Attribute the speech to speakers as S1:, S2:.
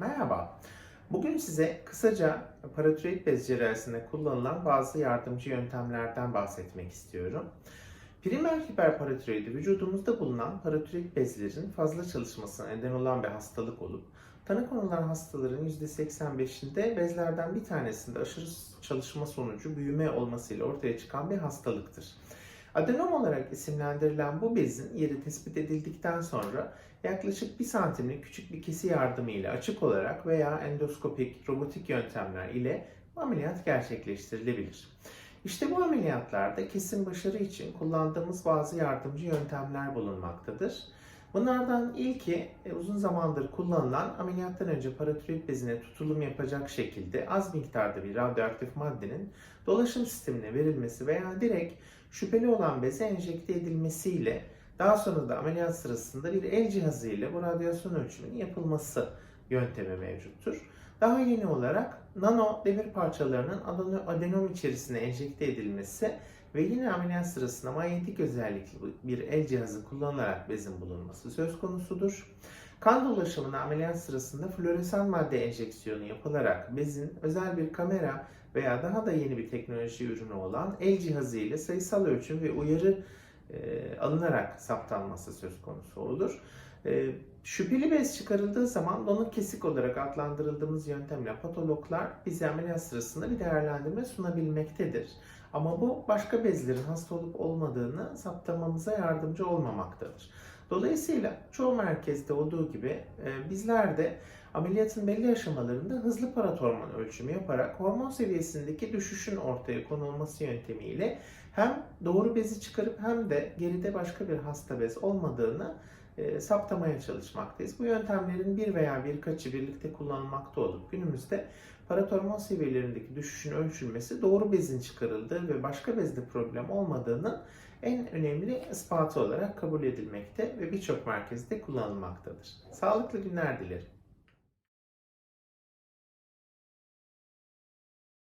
S1: Merhaba. Bugün size kısaca paratiroid bez cerrahisinde kullanılan bazı yardımcı yöntemlerden bahsetmek istiyorum. Primer hiperparatiroidi vücudumuzda bulunan paratiroid bezlerin fazla çalışmasına neden olan bir hastalık olup tanı konulan hastaların %85'inde bezlerden bir tanesinde aşırı çalışma sonucu büyüme olmasıyla ortaya çıkan bir hastalıktır. Adenom olarak isimlendirilen bu bezin yeri tespit edildikten sonra yaklaşık 1 santimlik küçük bir kesi yardımıyla açık olarak veya endoskopik, robotik yöntemler ile ameliyat gerçekleştirilebilir. İşte bu ameliyatlarda kesin başarı için kullandığımız bazı yardımcı yöntemler bulunmaktadır. Bunlardan ilki e, uzun zamandır kullanılan ameliyattan önce paratiroid bezine tutulum yapacak şekilde az miktarda bir radyoaktif maddenin dolaşım sistemine verilmesi veya direkt şüpheli olan beze enjekte edilmesiyle daha sonra da ameliyat sırasında bir el cihazı ile bu radyasyon ölçümünün yapılması yöntemi mevcuttur. Daha yeni olarak nano demir parçalarının adeno- adenom içerisine enjekte edilmesi ve yine ameliyat sırasında manyetik özellikli bir el cihazı kullanılarak bezin bulunması söz konusudur. Kan dolaşımına ameliyat sırasında floresan madde enjeksiyonu yapılarak bezin özel bir kamera veya daha da yeni bir teknoloji ürünü olan el cihazı ile sayısal ölçüm ve uyarı e, alınarak saptanması söz konusu olur. E, şüpheli bez çıkarıldığı zaman donuk kesik olarak adlandırıldığımız yöntemle patologlar bize ameliyat sırasında bir değerlendirme sunabilmektedir. Ama bu başka bezlerin hasta olup olmadığını saptamamıza yardımcı olmamaktadır. Dolayısıyla çoğu merkezde olduğu gibi e, bizler de ameliyatın belli aşamalarında hızlı paratormon ölçümü yaparak hormon seviyesindeki düşüşün ortaya konulması yöntemiyle hem doğru bezi çıkarıp hem de geride başka bir hasta bez olmadığını e, saptamaya çalışmaktayız. Bu yöntemlerin bir veya birkaçı birlikte kullanılmakta olup günümüzde paratormon seviyelerindeki düşüşün ölçülmesi doğru bezin çıkarıldığı ve başka bezde problem olmadığının en önemli ispatı olarak kabul edilmekte ve birçok merkezde kullanılmaktadır. Sağlıklı günler dilerim.